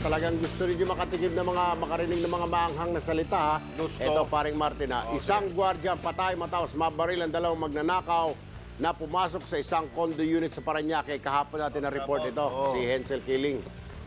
talagang gusto ninyo makatikim ng mga makarinig ng mga maanghang na salita ha. Gusto. Ito paring Martina, isang gwardiya patay matapos mabaril ang dalawang magnanakaw na pumasok sa isang condo unit sa Paranaque. Kahapon natin na report ito, si Hensel Kiling.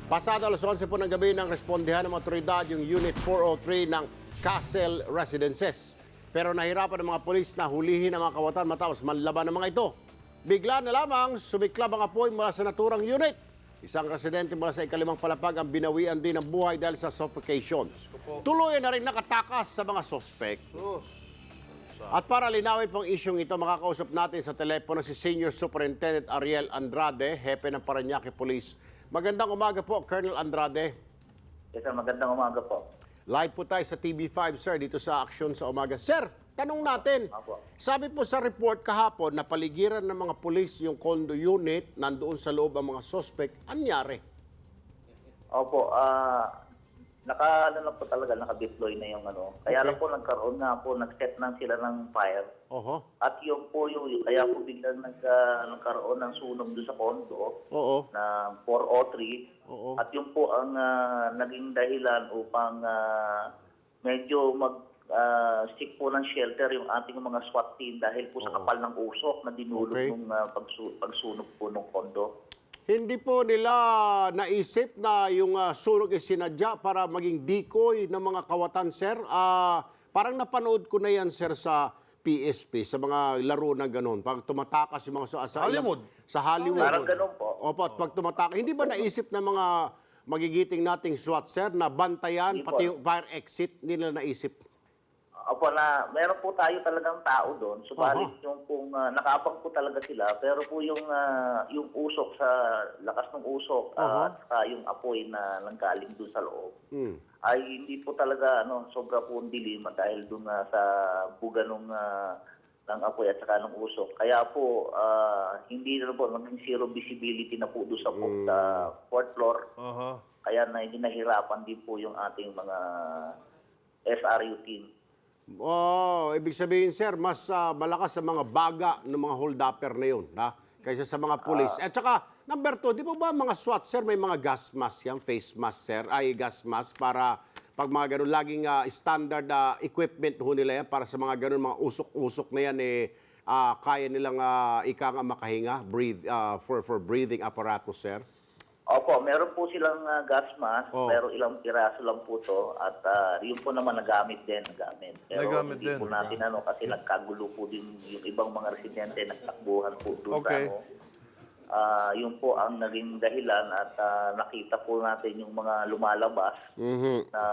Pasado alas 11 po ng gabi nang respondihan ng otoridad yung Unit 403 ng Castle Residences. Pero nahirapan ng mga polis na hulihin ang mga kawatan matapos manlaban ng mga ito. Bigla na lamang sumiklab ang apoy mula sa naturang unit. Isang residente mula sa ikalimang palapag ang binawian din ng buhay dahil sa suffocation. Tuluyan na rin nakatakas sa mga sospek. At para linawin pong isyong ito, makakausap natin sa telepono si Senior Superintendent Ariel Andrade, hepe ng Paranaque Police. Magandang umaga po, Colonel Andrade. Yes, sir. Magandang umaga po. Live po tayo sa TV5, sir, dito sa Aksyon sa Umaga. Sir, tanong natin, Apo. sabi po sa report kahapon na paligiran ng mga pulis yung condo unit, nandoon sa loob ang mga suspect, anyari? Opo, ah naka ano lang po talaga naka-deploy na yung ano. Kaya Okay. lang po nagkaroon nga po nag-set na sila ng fire. Oho, At yung po yung kaya po biglang nag, ah, nagkaroon ng sunog doon sa condo oo, na 403 oo. at yung po ang ah, naging dahilan upang ah, medyo mag ah, stick po ng shelter yung ating mga SWAT team dahil po sa kapal ng usok na dinulot Okay. nung ah, pagsu- pagsunog po ng condo. Hindi po nila naisip na yung ah, sunog ay sinadya para maging decoy ng mga kawatan, sir. Ah, parang napanood ko na yan, sir, sa PSP, sa mga laro na ganun. Pag tumatakas yung mga... Sa, sa Hollywood. Sa Hollywood. Parang ganun po. Opo, at pag tumatakas, hindi ba naisip ng mga magigiting nating SWAT, sir, na bantayan, Hindi pati po. yung fire exit, hindi nila naisip? Opo, na meron po tayo talagang tao doon. Subalit yung pong ah, nakabang po talaga sila, pero po yung ah, yung usok sa lakas ng usok ah, at saka yung apoy na nanggaling doon sa loob Hmm. ay hindi po talaga ano sobra po ang dilim dahil doon nga sa buga ng ah, ng apoy at saka ng usok. Kaya po ah, hindi na po maging zero visibility na po doon sa fourth, ah, fourth floor. Aha. Kaya na hindi nahirapan din po yung ating mga SRU team. Oh, ibig sabihin, sir, mas ah, malakas sa mga baga ng mga hold-upper na yun, ha? Kaysa sa mga pulis. At saka, number two, di ba ba mga SWAT, sir, may mga gas mask yan, face mask, sir, ay gas mask para pag mga ganun, laging ah, standard ah, equipment ho nila yan para sa mga ganun, mga usok-usok na yan, eh, ah, kaya nilang uh, ika nga makahinga, breathe, ah, for, for breathing apparatus, sir. Opo, meron po silang ah, gas mask, Oh. pero ilang piraso lang po to at ah, yun po naman nagamit din, nagamit. Pero Nagamit hindi din. po natin ano kasi nagkagulo po din yung ibang mga residente nagtakbuhan po doon Okay. sa ano. Ah, yun po ang naging dahilan at ah, nakita po natin yung mga lumalabas Mhm. na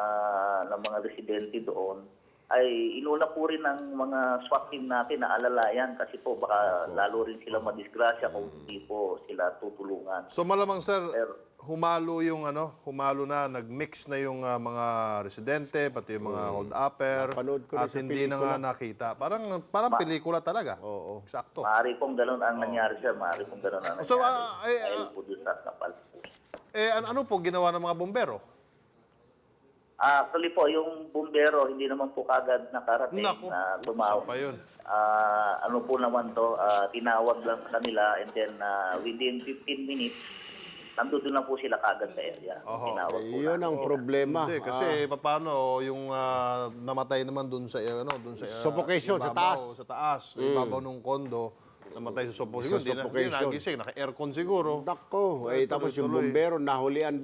ng mga residente doon ay inuna po rin ng mga SWAT team natin na alalayan kasi po baka lalo rin sila madisgrasya kung hindi po sila tutulungan. So malamang sir, Pero- humalo yung ano, humalo na, nag-mix na yung ah, mga residente, pati yung mga hold-upper, Napanood ko rin at sa hindi na nga nakita. Parang parang pelikula talaga. Oo. Sakto. Maaari pong ganun ang nangyari sir, maaari pong ganun ang nangyari. So, ah, ay, Dahil ah, po sa kapal. Eh, an- ano po ginawa ng mga bombero? Ah, actually po, yung bumbero, hindi naman po kagad nakarating Naku, na Isa tumawag. pa yun. Ah, ano po naman to, ah, tinawag lang sa kanila and then ah, within 15 minutes, nandun na po sila kagad sa area. Tinawag po Yun ang problema. Hindi, kasi paano yung ah, namatay naman dun sa, eh, ano, dun sa... ah, Suffocation, sa ibabaw, taas. Sa taas, ibabaw ng kondo, namatay sa suffocation. Sa Hindi na- Hindi suffocation. na nagising, naka-aircon siguro. Nako, eh, tapos yung tuloy-tuloy. bumbero nahuli ang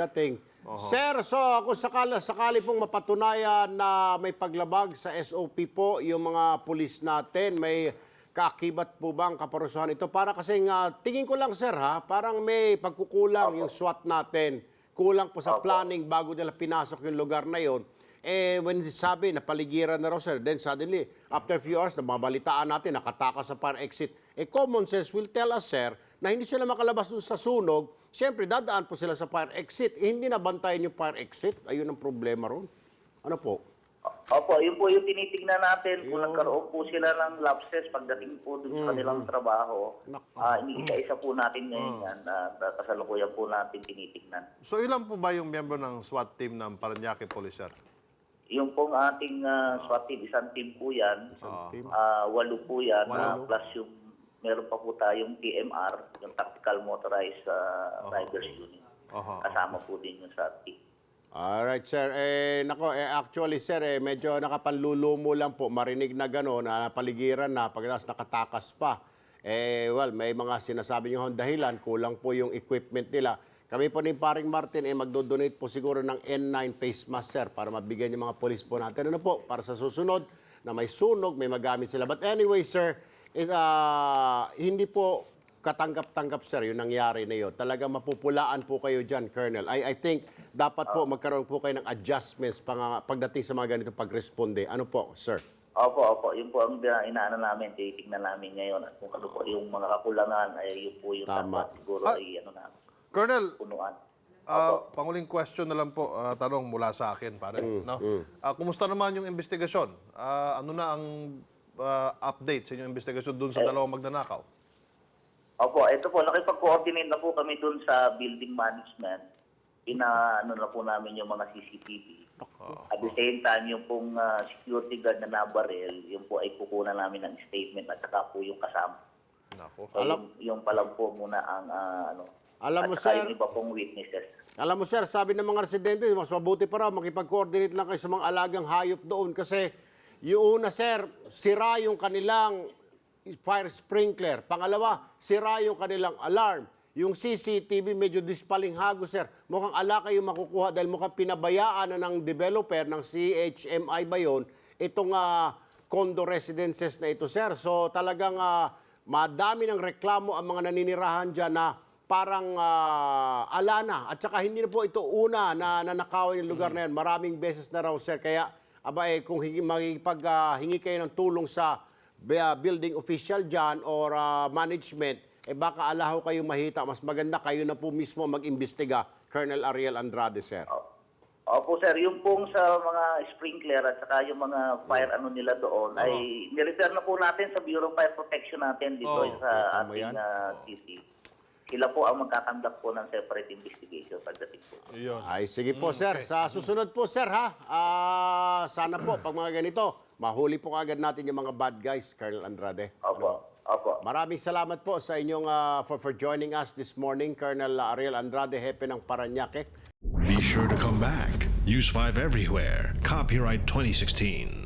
dating. Sir, so kung sakali, sakali pong mapatunayan na may paglabag sa SOP po, yung mga pulis natin, may kaakibat po ba ang kaparusahan ito? Para kasi nga, tingin ko lang sir ha, parang may pagkukulang yung SWAT natin. Kulang po sa planning bago nila pinasok yung lugar na yon. Eh, when sabi, napaligiran na raw, sir, then suddenly, after a few hours, nababalitaan natin, nakatakas sa fire exit. Eh, common sense will tell us, sir, na hindi sila makalabas dun sa sunog, siyempre, dadaan po sila sa fire exit. Eh, hindi nabantayan yung fire exit. Ayun ang problema ron. Ano po? Opo, yun po yung tinitingnan natin kung nagkaroon po sila ng lapses pagdating po dun sa kanilang trabaho. Ah, iniisa-isa po natin ngayon yan na kasalukuyan po natin tinitingnan. So ilan po ba yung member ng SWAT team ng Paranaque Police, sir? Yung pong ating uh, SWAT team, isang team po yan. team. Ah, walo po yan, Walo. ah, plus yung meron pa po tayong TMR, yung Tactical Motorized ah, Riders Unit. Aha. Kasama po din yung sa team. Alright, sir. Eh, nako, eh, actually, sir, eh, medyo nakapanlulumo lang po. Marinig na gano'n, na paligiran na, pagkatapos nakatakas pa. Eh, well, may mga sinasabi nyo dahilan, kulang po yung equipment nila. Kami po ni Paring Martin, eh, magdodonate po siguro ng N9 face mask, sir, para mabigyan yung mga polis po natin. Ano po, para sa susunod, na may sunog, may magamit sila. But anyway, sir, it, ah, hindi po katanggap-tanggap sir yung nangyari na yun. Talaga mapupulaan po kayo dyan, Colonel. I, I think dapat po magkaroon po kayo ng adjustments pang, pagdating sa mga ganito pagresponde. Ano po, sir? Opo, opo. Yun po ang uh, inaano namin, titignan namin ngayon. At kung ano po yung mga kakulangan, ay yun po yung Tama. dapat siguro Ah. ay ano na, Colonel, punuan. ah, panguling question na lang po, ah, tanong mula sa akin, pare. no? Ah, kumusta naman yung investigasyon? Ah, ano na ang ah, update sa inyong investigasyon dun sa dalawang magnanakaw? Opo, ito po, nakipag-coordinate na po kami dun sa building management. Ina, ano na po namin yung mga CCTV. At the same time, yung pong ah, security guard na nabaril, yung po ay kukunan namin ng statement at saka po yung kasama. Nako. So, Alam- yung, yung pa lang po muna ang ah, ano. Alam mo, at saka sir- yung iba pong witnesses. Alam mo, sir, sabi ng mga residente, mas mabuti pa raw makipag-coordinate lang kayo sa mga alagang hayop doon kasi yung una, sir, sira yung kanilang fire sprinkler. Pangalawa, sira yung kanilang alarm. Yung CCTV medyo dispalinghago, sir. Mukhang ala kayo makukuha dahil mukhang pinabayaan na ng developer ng CHMI ba yun, itong ah, condo residences na ito, sir. So talagang ah, madami ng reklamo ang mga naninirahan dyan na parang ah, ala na. At saka hindi na po ito una na nanakawan yung lugar na yan. Maraming beses na raw, sir. Kaya, aba eh, kung hingi, ah, hingi kayo ng tulong sa ah, building official dyan or ah, management, eh baka alaho kayo mahita. Mas maganda kayo na po mismo mag-imbestiga, Colonel Ariel Andrade, sir. Opo sir, yung pong sa mga sprinkler at saka yung mga fire ano nila doon ay nirefer na po natin sa Bureau of Fire Protection natin dito Oo, sa ating yan. uh, CC. Sila po ang magkakandak po ng separate investigation pagdating po. Yun. Ay, sige po, sir. Sa susunod po, sir, ha? Ah, sana po, pag mga ganito, mahuli po kagad natin yung mga bad guys, Colonel Andrade. Opo, opo. Maraming salamat po sa inyong ah, for, for joining us this morning, Colonel Ariel Andrade, Hepe ng Paranaque. Be sure to come back. Use 5 everywhere. Copyright 2016.